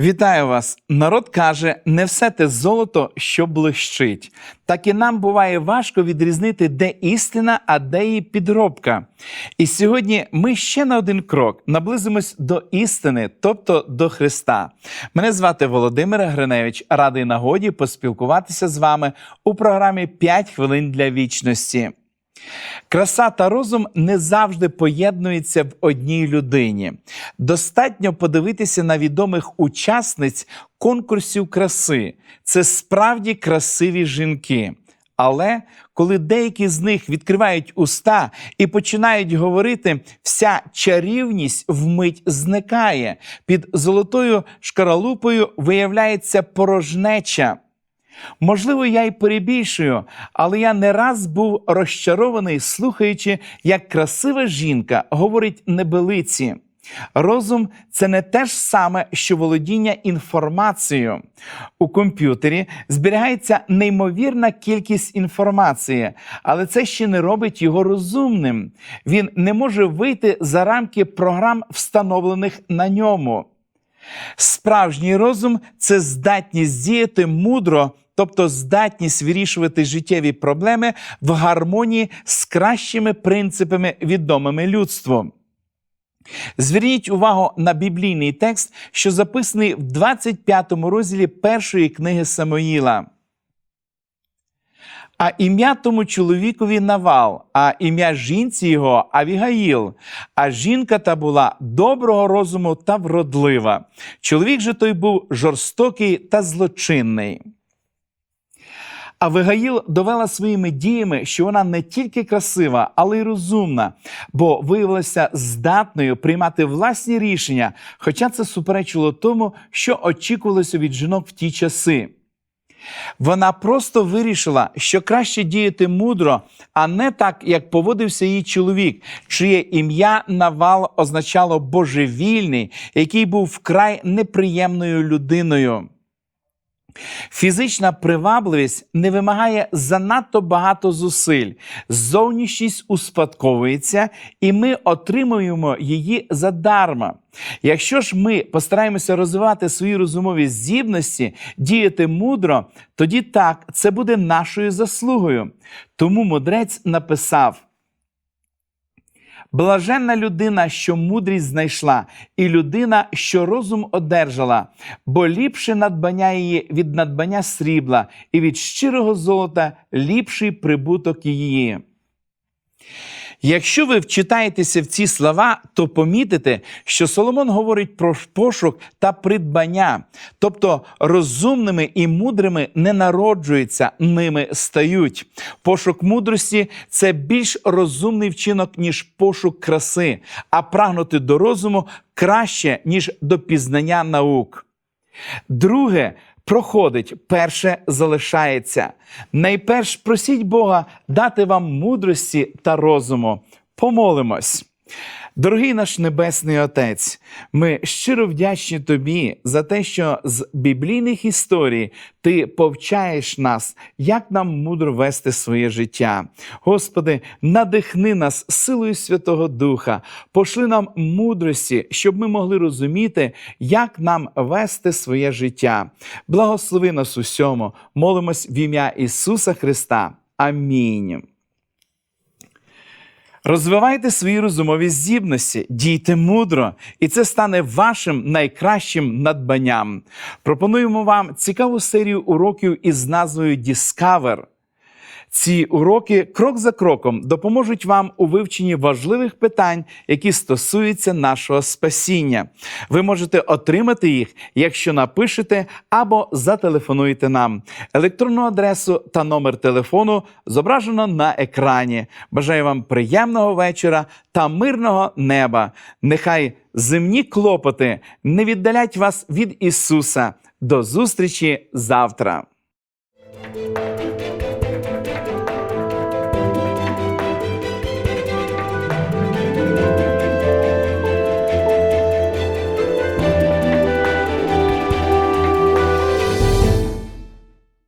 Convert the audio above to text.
Вітаю вас! Народ каже, не все те золото, що блищить. Так і нам буває важко відрізнити, де істина, а де її підробка. І сьогодні ми ще на один крок наблизимось до істини, тобто до Христа. Мене звати Володимир Гриневич. Радий нагоді поспілкуватися з вами у програмі «5 хвилин для вічності. Краса та розум не завжди поєднуються в одній людині. Достатньо подивитися на відомих учасниць конкурсів краси. Це справді красиві жінки. Але коли деякі з них відкривають уста і починають говорити, вся чарівність вмить зникає. Під золотою шкаралупою виявляється порожнеча. Можливо, я й перебільшую, але я не раз був розчарований, слухаючи, як красива жінка говорить небелиці. Розум це не те ж саме, що володіння інформацією. У комп'ютері зберігається неймовірна кількість інформації, але це ще не робить його розумним. Він не може вийти за рамки програм, встановлених на ньому. Справжній розум це здатність діяти мудро, тобто здатність вирішувати життєві проблеми в гармонії з кращими принципами, відомими людству. Зверніть увагу на біблійний текст, що записаний в 25 розділі першої книги Самоїла. А ім'я тому чоловікові Навал, а ім'я жінці його Авігаїл. А жінка та була доброго розуму та вродлива. Чоловік же той був жорстокий та злочинний. Авигаїл довела своїми діями, що вона не тільки красива, але й розумна, бо виявилася здатною приймати власні рішення, хоча це суперечило тому, що очікувалося від жінок в ті часи. Вона просто вирішила, що краще діяти мудро, а не так, як поводився її чоловік, чиє ім'я Навал означало божевільний, який був вкрай неприємною людиною. Фізична привабливість не вимагає занадто багато зусиль. Зовнішність успадковується, і ми отримуємо її задарма. Якщо ж ми постараємося розвивати свої розумові здібності, діяти мудро, тоді так, це буде нашою заслугою. Тому мудрець написав. Блаженна людина, що мудрість знайшла, і людина, що розум одержала, бо ліпше надбання її від надбання срібла, і від щирого золота ліпший прибуток її. Якщо ви вчитаєтеся в ці слова, то помітите, що Соломон говорить про пошук та придбання, тобто розумними і мудрими не народжуються, ними стають. Пошук мудрості це більш розумний вчинок, ніж пошук краси, а прагнути до розуму краще, ніж до пізнання наук. Друге проходить, перше залишається. Найперш просіть Бога дати вам мудрості та розуму. Помолимось. Дорогий наш Небесний Отець, ми щиро вдячні Тобі за те, що з біблійних історій Ти повчаєш нас, як нам мудро вести своє життя. Господи, надихни нас силою Святого Духа, пошли нам мудрості, щоб ми могли розуміти, як нам вести своє життя. Благослови нас усьому, молимось в ім'я Ісуса Христа. Амінь. Розвивайте свої розумові здібності, дійте мудро, і це стане вашим найкращим надбанням. Пропонуємо вам цікаву серію уроків із назвою Discover. Ці уроки крок за кроком допоможуть вам у вивченні важливих питань, які стосуються нашого спасіння. Ви можете отримати їх, якщо напишете або зателефонуєте нам. Електронну адресу та номер телефону зображено на екрані. Бажаю вам приємного вечора та мирного неба. Нехай земні клопоти не віддалять вас від Ісуса. До зустрічі завтра.